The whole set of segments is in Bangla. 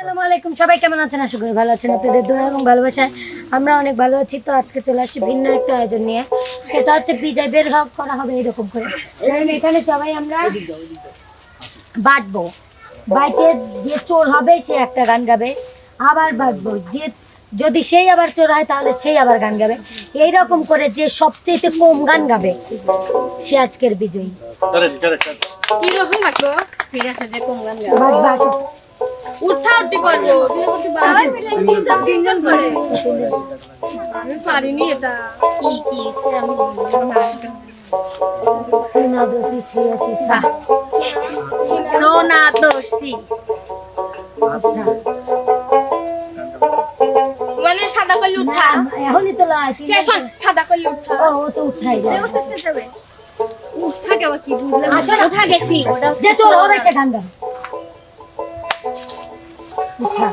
আসসালামু আলাইকুম। সবাই কেমন আছেন? আশা করি ভালো আছেন। আপনাদের দোয়া এবং ভালোবাসায় আমরা অনেক ভালো আছি। তো আজকে চলে আসছি ভিন্ন একটা আয়োজন নিয়ে। সেটা হচ্ছে বিজয় বের হক করা হবে এরকম করে। এখানে সবাই আমরা বাটবো। বাইকে যে চোর হবে সে একটা গান গাবে। আবার বাটবো। যে যদি সেই আবার চোর হয় তাহলে সেই আবার গান গাবে। এইরকম করে যে সবচেয়ে কম গান গাবে সে আজকের বিজয়ী। ঠিক আছে যে কোন গান গাবো। উঠা উঠি করব তিনজন তিনজন করে। আমি পারিনি এটা। কি কি আমি সোনা দোষী আচ্ছা। মানে সাদা করলে উঠা। এখনই তো লয় শোন সাদা করলে উঠা। ও ও তো উঠাই উঠা কে কি বুঝলাম উঠা গেছি। ওটা যে তোর হবে সে গান ค่ะ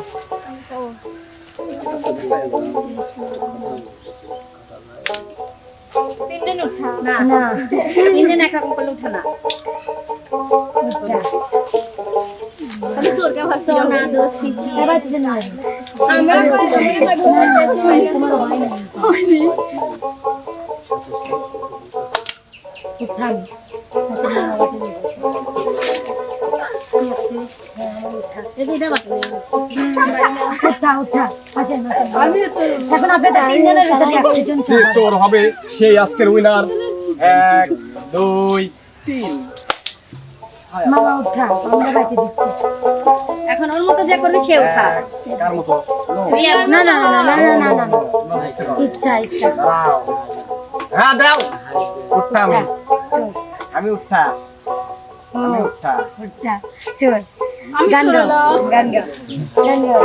නින්න නුට්ටා නා නින්න නැකම් පලුට්ටනා කලුතුර්ගේ වසෝනා දෝසි සවස් දෙනවා අමර කොයි කොයි කොයි ඉතින් මසනා වගේ ඉතින් ඉතින් දවස් නේ যে চোর হবে সেই আজকের উইনার এক দুই তিন। মামা উঠা আমরা বাইতে দিচ্ছি। এখন ওর মতো যা করবে সে উঠা। কার মতো? না না না না না না না ইচ্ছা ইচ্ছা। হ্যাঁ দাও। উঠা আমি আমি উঠা আমি উঠা উঠা চল গান গাও গান গাও গান গাও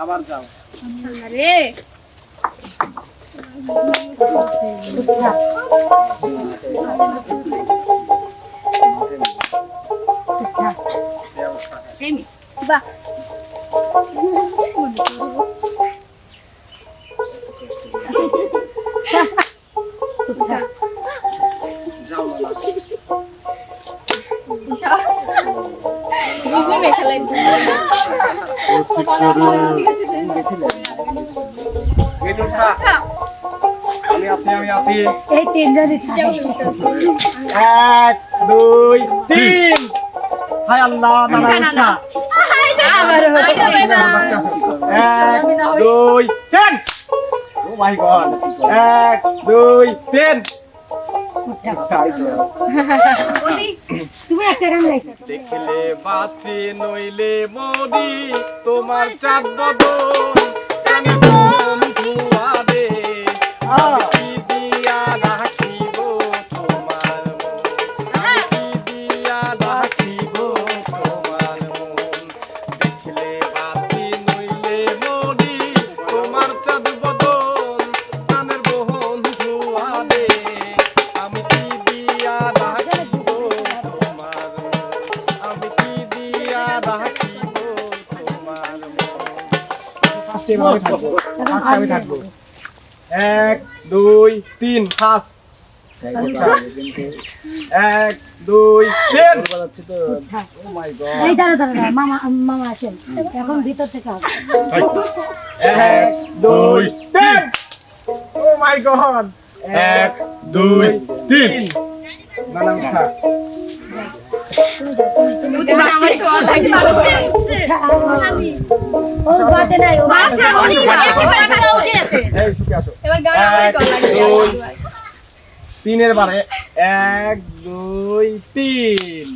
আবার যাও। রে বাহ। এই আমি আছি আমি আছি। এই তিনজনই এক দুই তিন। হায় আল্লাহ না, না। উঠটা এক দুই তিন। ও মাই গড এক দুই তিন। উঠা। দেখলে বাঁচি নইলে মরি তোমার চাঁদ বদল। মন আমি থাকব। এক দুই তিন ফাঁস এক দুই তিন। ও মাই এই দাঁড়া দাঁড়া দাঁড়া, মামা মামা আসেন। এখন ভিতর থেকে এক দুই তিন। ও মাই গড এক দুই তিন। না না তিনের বারে। এক দুই তিন।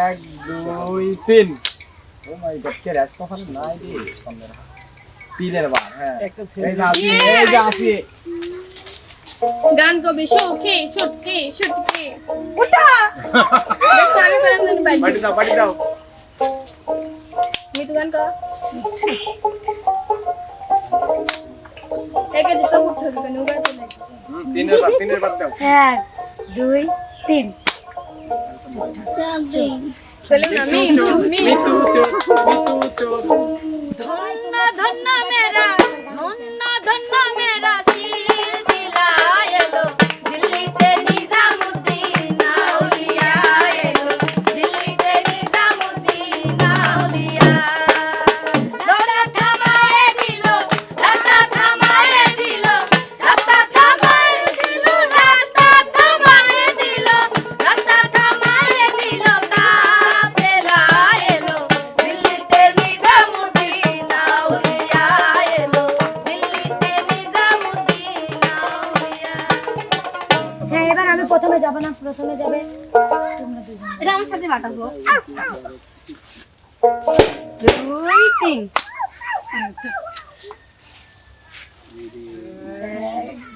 এক দুই তিন। ও মাই গড কে রেস কখন নাই রে তিনের বার হ্যাঁ। এই যে আসি। গান কবি সৌখী সুটকি সুটকি দেখছ আমি করে আমি বাইক বাড়ি দাও বাড়ি দাও। মিতু গান কর। একে দিতে উঠতে হবে কেন? উগাতে লাগে তিনের বার তিনের বার দাও। এক দুই তিন। চলে না মিতু মিতু মিতু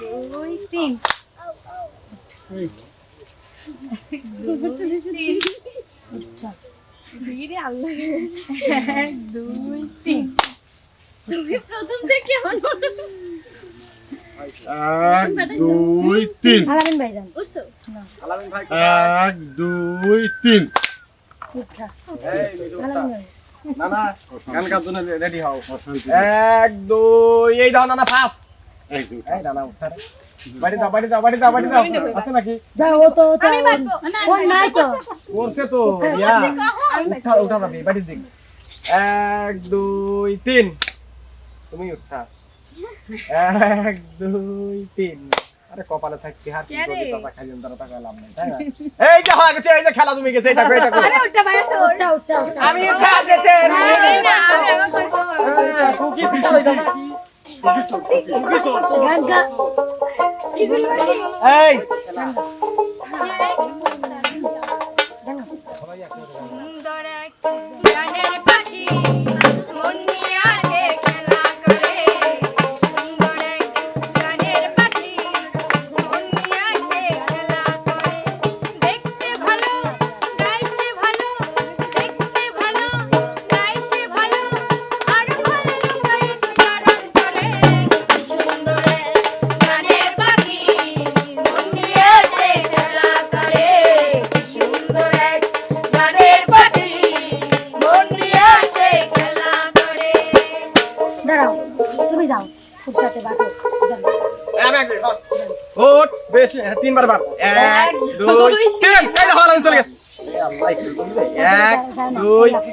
দুই তিন দুই তিন। এক দুই তিন। তুমি প্রথম থেকে এক দুই তিন। এক দুই তিন না না গান জন্য রেডি হও। এক দুই এই দাও নানা ফাস এই। বাড়ি দাও বাড়ি দাও বাড়ি দাও বাড়ি দাও আছে নাকি? যাও ও তো আমি পারব না ফোন করছে তো ইয়া। উঠা উঠা যাবে বাড়ির দিক। এক দুই তিন। তুমি উঠা। এক দুই তিন। কপালে থাকতে হাত কি কে রে? খাইলেন তারা টাকা লাভ নেই তাই না? এই যে হয়ে গেছে এই যে খেলা তুমি গেছে আমি না আমি করব। সুকি সুকি সুকি সুকি এই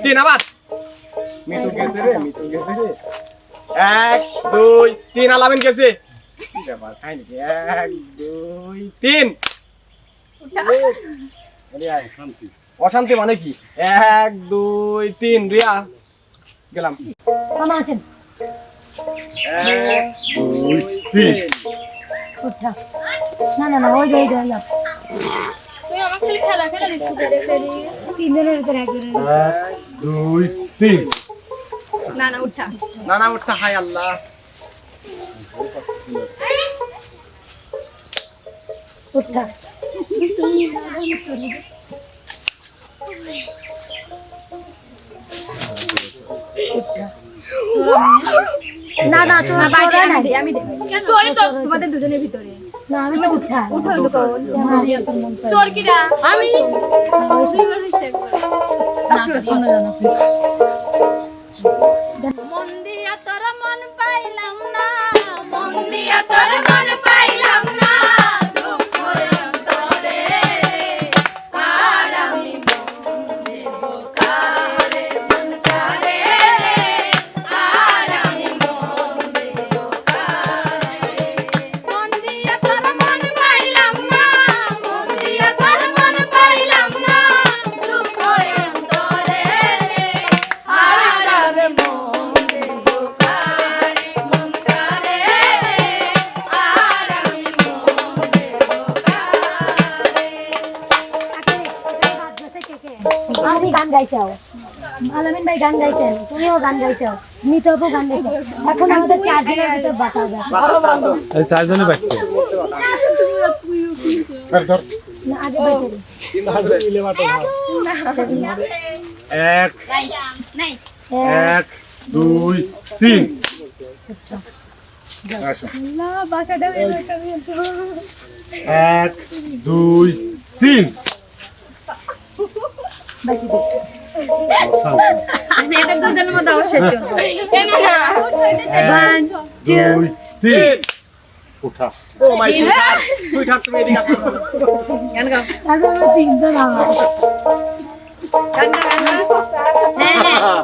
তিন আবার। মিঠু গেছে রে মিঠু গেছে রে। এক দুই তিন আলামিন গেছে। এক দুই তিন। অশান্তি মানে কি? এক দুই তিন রিয়া। গেলাম। আসেন। এক দুই তিন। না না না ওই যে ওই দুই তিন। না না উঠা। না না হাই আল্লাহ। উঠা। উঠা। না না চোরা চোরা আমি তোমাদের দুজনের ভিতরে। না আমি তো উঠা। উঠো। তোর আমি মন দিয়া তোর মন পাইলাম না মন দিয়া তোর আমি গান গাইছে আলামিন ভাই গান গাইছেন তুমিও গান গাইছো মিতবও গান গাইছে এখন আমাদের চারজনের ভিতর বাতা হবে। এই চারজনে বাড়ছে ধর ধর। না, আগে বাইতে দে। তিন বার করে। এক এক দুই তিন। এক দুই তিন। বাইতে দে। এটা দুজনের মধ্যে অবশ্যই। উঠা। ও মাই সুইটহার্ট সুইটহার্ট তুমি এদিকে আসো। গান গাও। তারপর তিনজন আমার। গান গাও গান গাও। হ্যাঁ। হ্যাঁ।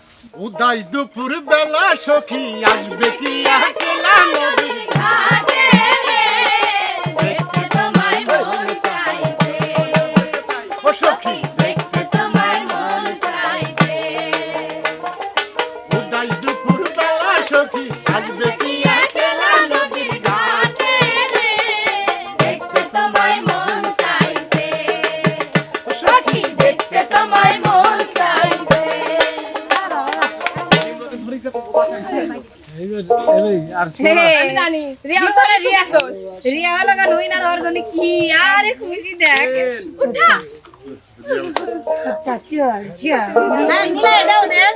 উদাই দুপুর বেলা সখী আসবে আমি জানি। রিয়া তোরে রিয়া রিয়া হলো গান না ওর জন্য কি? আরে খুশি দেখ? উঠা। উঠটা, চোর চোর মিলাই দাও দেন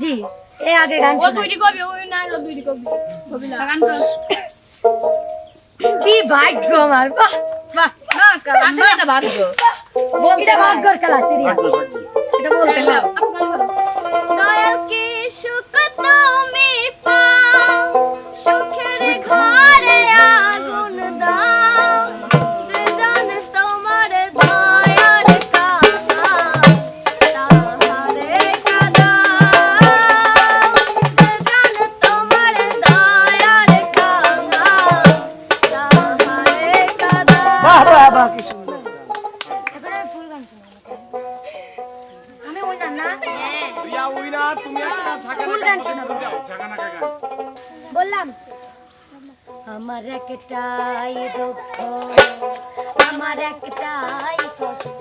জি এ আগে গান ও দুইটি কবি ওই না ও দুইটি কবি কবি গান কর কি ভাগ্য আমার বাহ বাহ। আসলে এটা ভাগ্য। এটা ভাগ্যর খেলা সিরিয়াস এটা বলতে লাও তুমি একটা ফুল গান। শোনাবো বললাম। আমার একটাই দুঃখ আমার একটাই কষ্ট।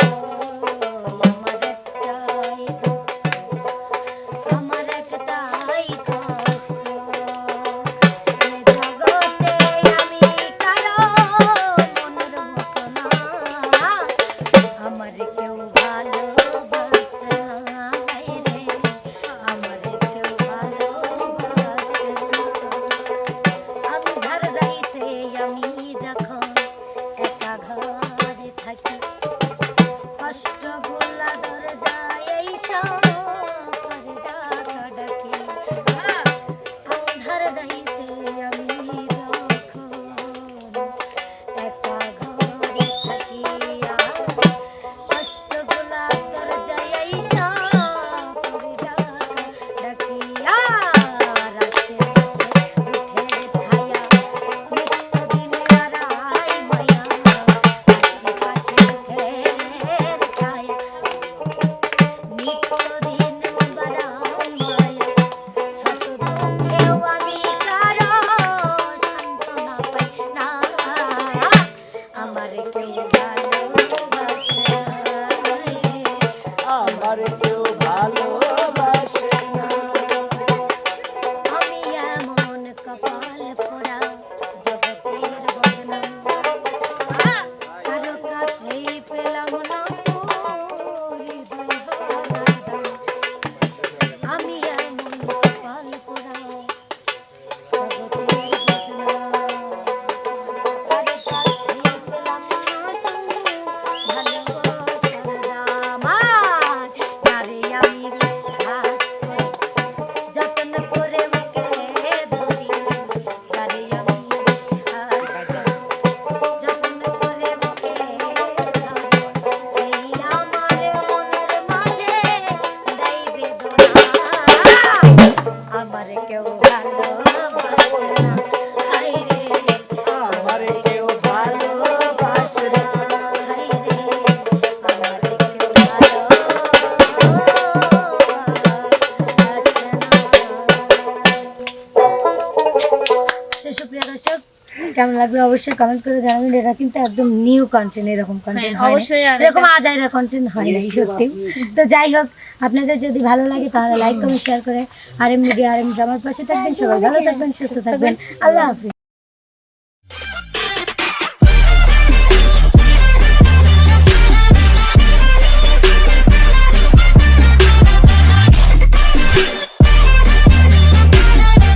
কেমন লাগবে অবশ্যই কমেন্ট করে জানাবেন। এটা কিন্তু একদম নিউ কন্টেন্ট এরকম কন্টেন্ট অবশ্যই আর আজ আজাইরা কন্টেন্ট হয় না সত্যি। তো যাই হোক আপনাদের যদি ভালো লাগে তাহলে লাইক কমেন্ট শেয়ার করে R M media R M ড্রামার পাশে থাকবেন। সবাই ভালো থাকবেন। সুস্থ থাকবেন। আল্লাহ হাফিজ।